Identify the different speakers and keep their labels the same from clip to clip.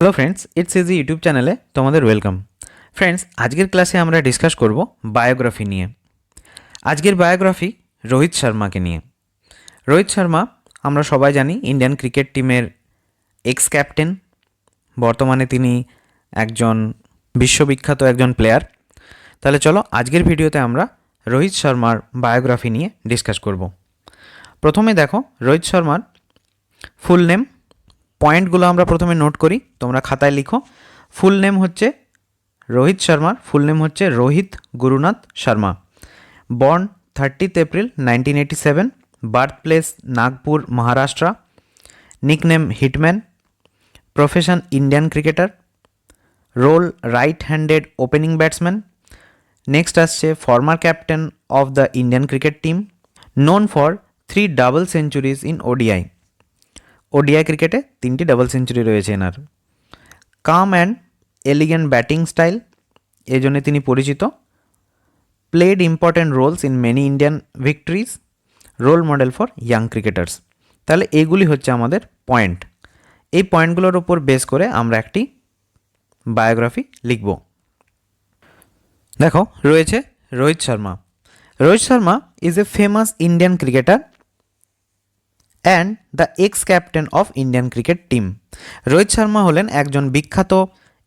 Speaker 1: Hello friends it's easy YouTube চ্যানেলে তোমাদের welcome friends আজকের ক্লাসে আমরা ডিসকাস করব বায়োগ্রাফি নিয়ে। আজকের বায়োগ্রাফি রোহিত শর্মাকে নিয়ে। রোহিত শর্মা, আমরা সবাই জানি ইন্ডিয়ান ক্রিকেট টিমের এক্স ক্যাপ্টেন বর্তমানে তিনি একজন বিশ্ববিখ্যাত একজন প্লেয়ার তাহলে চলো, আজকের ভিডিওতে আমরা রোহিত শর্মার বায়োগ্রাফি নিয়ে ডিসকাস করব। প্রথমে দেখো, রোহিত শর্মার ফুল নেম পয়েন্টগুলো আমরা প্রথমে নোট করি, তোমরা খাতায় লিখো। ফুল নেম হচ্ছে রোহিত শর্মার ফুল নেম হচ্ছে Rohit Gurunath Sharma. Born thirtieth April nineteen eighty seven birth place Nagpur, Maharashtra. Nickname Hitman, profession Indian cricketer. Role right handed opening batsman. Next আসছে former captain of the Indian cricket team known for three double centuries in ODI ODI ক্রিকেটে তিনটি double century রয়েছে এনার। Calm and elegant batting style এই জন্যে তিনি পরিচিত। Played important roles in many Indian victories role model for young cricketers তাহলে এইগুলি হচ্ছে আমাদের পয়েন্ট এই পয়েন্টগুলোর ওপর বেস করে আমরা একটি বায়োগ্রাফি লিখব। দেখো, রয়েছে Rohit Sharma. Rohit Sharma is a famous Indian cricketer and the ex captain of Indian cricket team Rohit Sharma হলেন একজন বিখ্যাত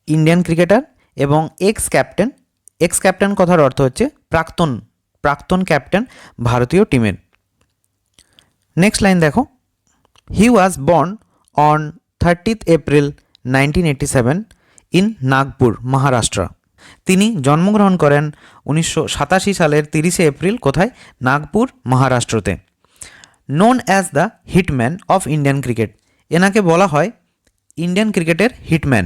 Speaker 1: ইন্ডিয়ান ক্রিকেটার এবং এক্স ক্যাপ্টেন এক্স ক্যাপ্টেন কথার অর্থ হচ্ছে প্রাক্তন প্রাক্তন ক্যাপ্টেন ভারতীয় টিমের নেক্সট লাইন দেখো। He was born on thirtieth April nineteen eighty seven in Nagpur Maharashtra তিনি জন্মগ্রহণ করেন উনিশশো সাতাশি সালের তিরিশে এপ্রিল কোথায়? Nagpur, মহারাষ্ট্রতে। Known as the Hitman of Indian cricket এনাকে বলা হয় ইন্ডিয়ান ক্রিকেটের হিটম্যান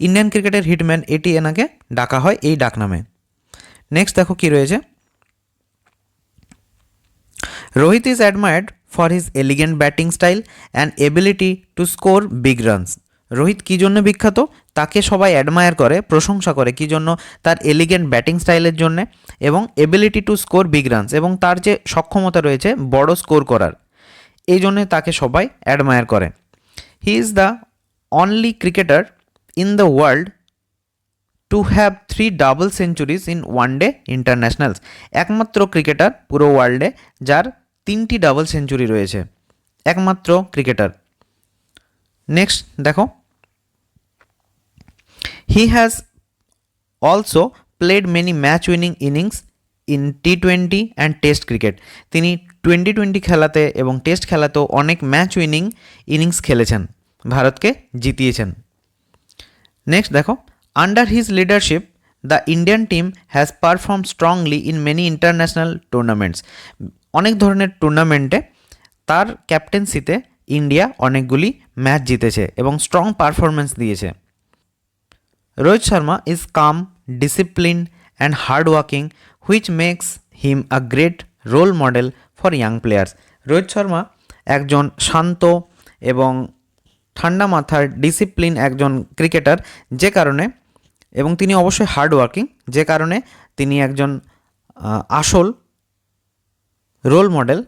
Speaker 1: ইন্ডিয়ান ক্রিকেটের হিটম্যান এটি এনাকে ডাকা হয় এই ডাকনামে। নেক্সট দেখো কি রয়েছে। Rohit is admired for his elegant batting style and ability to score big runs Rohit কী জন্য বিখ্যাত? তাকে সবাই অ্যাডমায়ার করে, প্রশংসা করে কী জন্য? তার এলিগেন্ট ব্যাটিং স্টাইলের জন্য এবং ability to score big runs এবং তার যে সক্ষমতা রয়েছে, বড় স্কোর করার। এই জন্যে তাকে সবাই অ্যাডমায়ার করে। He is the only cricketer in the world to have three double centuries in one day internationals একমাত্র ক্রিকেটার পুরো ওয়ার্ল্ডে যার তিনটি ডাবল সেঞ্চুরি রয়েছে। একমাত্র ক্রিকেটার নেক্সট দেখো। He has also played many match winning innings in T twenty and test cricket তিনি twenty twenty খেলাতে এবং টেস্ট খেলাতেও অনেক ম্যাচ উইনিং ইনিংস খেলেছেন। ভারতকে জিতিয়েছেন। নেক্সট দেখো under his leadership the Indian team has perform strongly in many international tournaments অনেক ধরনের টুর্নামেন্টে তার ক্যাপ্টেন্সিতে ইন্ডিয়া অনেকগুলি ম্যাচ জিতেছে এবং স্ট্রং পারফরমেন্স দিয়েছে। Sharma is calm discipline and hard working which makes him a great role model for young players Rohit Sharma একজন শান্ত এবং ঠান্ডা মাথার ডিসিপ্লিন একজন ক্রিকেটার যে কারণে এবং তিনি অবশ্যই হার্ড ওয়ার্কিং যে কারণে তিনি একজন আসল রোল মডেল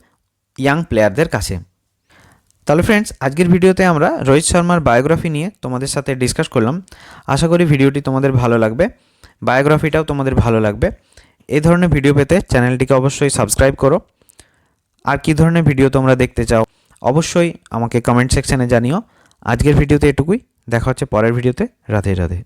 Speaker 1: ইয়াং প্লেয়ারদের কাছে। তাহলে ফ্রেন্ডস আজকের ভিডিওতে আমরা রোহিত শর্মার বায়োগ্রাফি নিয়ে তোমাদের সাথে ডিসকাস করলাম। আশা করি ভিডিওটি তোমাদের ভালো লাগবে। বায়োগ্রাফিটাও তোমাদের ভালো লাগবে। এই ধরনের ভিডিও পেতে চ্যানেলটিকে অবশ্যই সাবস্ক্রাইব করো। আর কি ধরনের ভিডিও তোমরা দেখতে চাও, অবশ্যই আমাকে কমেন্ট সেকশানে জানিও। আজকের ভিডিওতে এটুকুই। দেখা হচ্ছে পরের ভিডিওতে। রাধে রাধে।